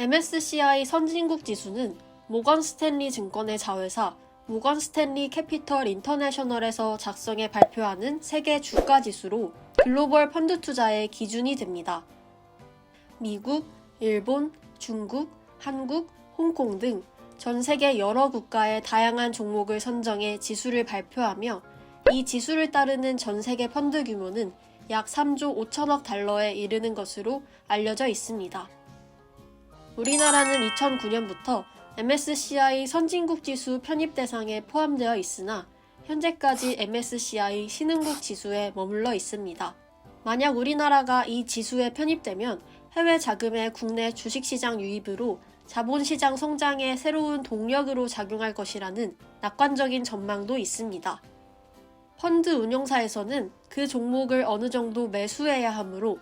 MSCI 선진국 지수는 모건 스탠리 증권의 자회사 모건 스탠리 캐피털 인터내셔널에서 작성해 발표하는 세계 주가 지수로 글로벌 펀드 투자의 기준이 됩니다. 미국, 일본, 중국, 한국, 홍콩 등 전 세계 여러 국가의 다양한 종목을 선정해 지수를 발표하며 이 지수를 따르는 전 세계 펀드 규모는 약 3조 5천억 달러에 이르는 것으로 알려져 있습니다. 우리나라는 2009년부터 MSCI 선진국 지수 편입 대상에 포함되어 있으나 현재까지 MSCI 신흥국 지수에 머물러 있습니다. 만약 우리나라가 이 지수에 편입되면 해외 자금의 국내 주식시장 유입으로 자본시장 성장의 새로운 동력으로 작용할 것이라는 낙관적인 전망도 있습니다. 펀드 운용사에서는 그 종목을 어느 정도 매수해야 하므로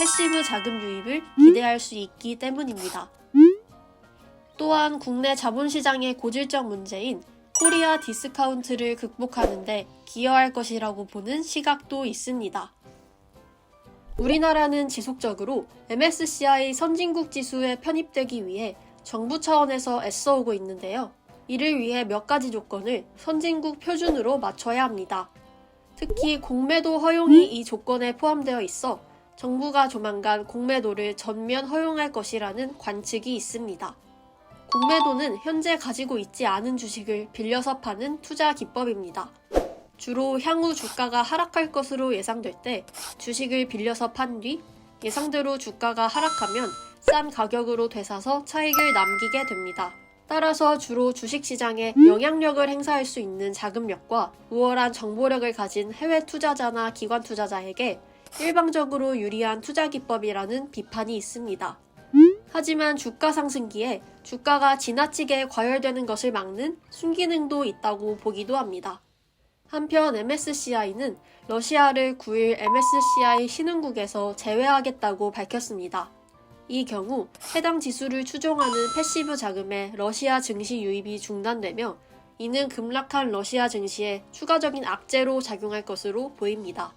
패시브 자금 유입을 기대할 수 있기 때문입니다. 또한 국내 자본시장의 고질적 문제인 코리아 디스카운트를 극복하는데 기여할 것이라고 보는 시각도 있습니다. 우리나라는 지속적으로 MSCI 선진국 지수에 편입되기 위해 정부 차원에서 애써오고 있는데요. 이를 위해 몇 가지 조건을 선진국 표준으로 맞춰야 합니다. 특히 공매도 허용이 이 조건에 포함되어 있어 정부가 조만간 공매도를 전면 허용할 것이라는 관측이 있습니다. 공매도는 현재 가지고 있지 않은 주식을 빌려서 파는 투자 기법입니다. 주로 향후 주가가 하락할 것으로 예상될 때 주식을 빌려서 판 뒤 예상대로 주가가 하락하면 싼 가격으로 되사서 차익을 남기게 됩니다. 따라서 주로 주식시장에 영향력을 행사할 수 있는 자금력과 우월한 정보력을 가진 해외 투자자나 기관 투자자에게 일방적으로 유리한 투자 기법이라는 비판이 있습니다. 하지만 주가 상승기에 주가가 지나치게 과열되는 것을 막는 순기능도 있다고 보기도 합니다. 한편 MSCI는 러시아를 9일 MSCI 신흥국에서 제외하겠다고 밝혔습니다. 이 경우 해당 지수를 추종하는 패시브 자금의 러시아 증시 유입이 중단되며 이는 급락한 러시아 증시에 추가적인 악재로 작용할 것으로 보입니다.